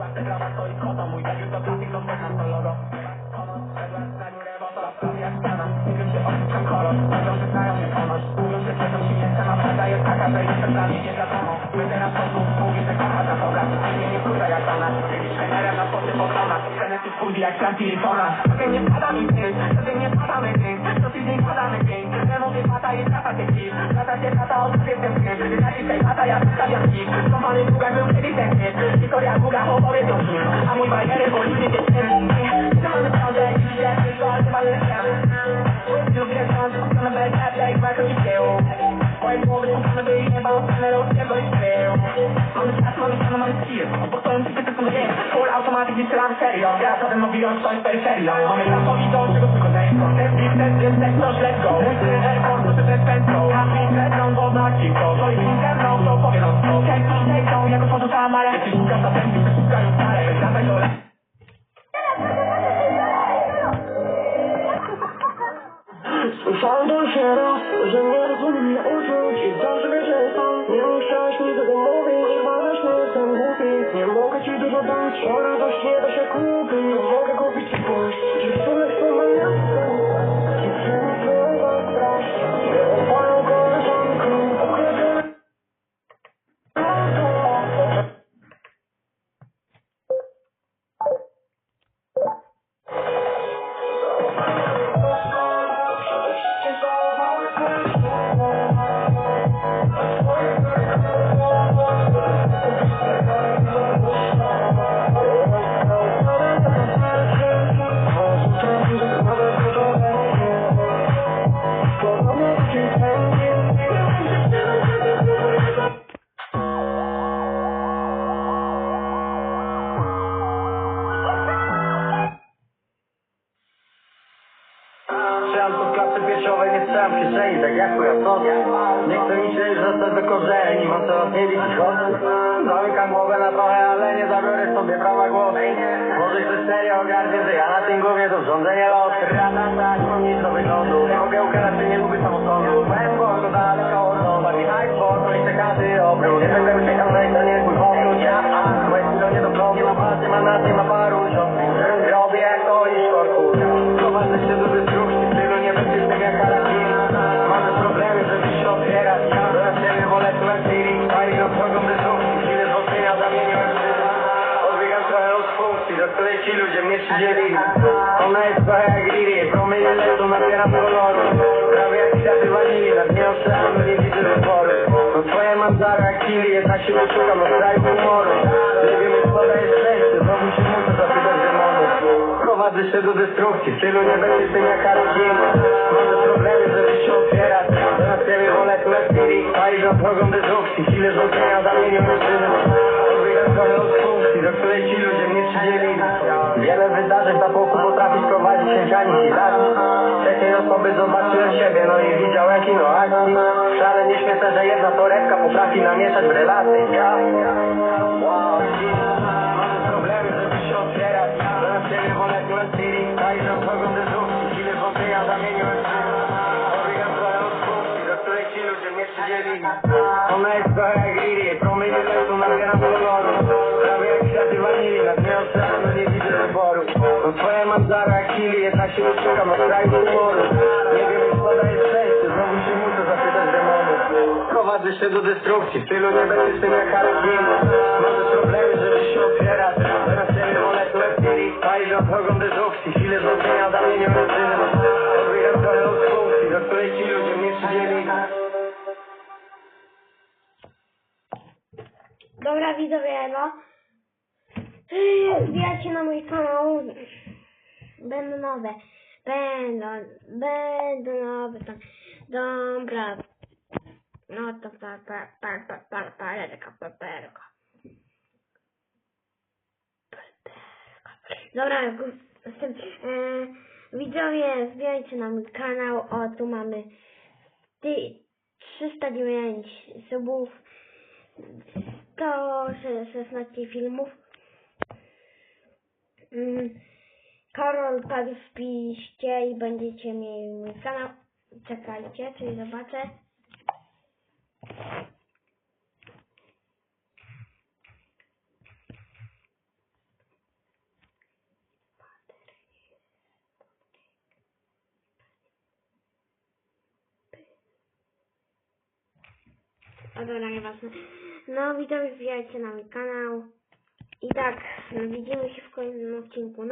Łapę graba stoi kotą, mój to trafik, to też to logo Honos, szedłem na górę, bo to prawie jak scena Mówią, że opuszczam kolor, mówią, że znają mnie ponoć Mówią, że się jestem, a prawda jest taka, że jestem dla mnie nie to znów mówi, że kocha za Boga Nie, nie kurwa jak na spoty Sobie nie pada mi długa, opowiedzą ci A mój bajery, bo nigdy nie chcemy Trzymamy ciągle, dzisiaj tylko, ale mamy Słyszałem to się raz, że nie rozumiem mnie uczuć I zawsze wiesz, że sam nie musiałeś mi tego mówić Chyba też nie jestem głupi Nie mogę ci dużo dać, o radość nie da się kupić Nie mogę kupić ci pójść Czy czujesz w kieszeni, tak jak twoja sos Nie chcę że to do korzeni, mam coraz nie liczyć chodzów Zamykam głowę na trochę, ale nie zabiorę sobie prawa głowy. Może ktoś serio ogarnie, że ja na tym głowie to rządzenie losu Rada tak, mam nic do wyglądu Nie mogę ukarać, nie lubię samosądu funkcji, do której ci ludzie mnie przydzieli Ona jest trochę jak Riri Promienie lecą, nabieram koloru Prawie jak kwiaty wanili Nad nie oceanu, nie widzę wyboru. No twoje mam zara Jednak się szukam od kraju humoru Nie wiem, jak podaje szczęście Znowu się muszę zapytać demonu Prowadzę się do destrukcji W tylu nie będzie tym jak Karolin Mamy problemy, żeby się otwierać Zamiast ciebie wolę tu City Pali nad drogą destrukcji Chwilę zwątpienia zamienił w wydarzeń na boku potrafi sprowadzić chęć anihilacji Trzeciej osoby zobaczyłem siebie No i widział jak ino akcji. Wcale nie śmieszne, że jedna torebka potrafi namieszać w relacji Mamy problemy, żeby się otwierać. Zamiast ciebie wolę tu City mam zara jak chwili Jednak się szukam od kraju humoru Nie wiem, już podaje szczęście Znowu się muszę zapytać demonu Prowadzę się do destrukcji W tylu nie będzie z tym jak Harkin Mamy problemy, żeby się otwierać Zamiast ciebie wolę tu City Pali nad drogą destrukcji Chwilę zwątpienia zamieniłem w życie Odbiegam trochę od funkcji Do której ci ludzie mnie przydzieli. Dobra widzowie, no. Wbijajcie na mój kanał. Będą nowe. Będą, będą nowe tam. Dobra. No to pa, pa, pa, pa, pa, palerka, paperka. Dobra, z tym, e, widzowie, wbijajcie na mój kanał. O, tu mamy ty, 309 subów. 116 filmów. Mm, Karol padł w piście i będziecie mieli mój kanał. Czekajcie, czyli zobaczę. A dobra, nieważne. No, witam, wbijajcie na mój kanał. I tak, no, widzimy się w kolejnym odcinku.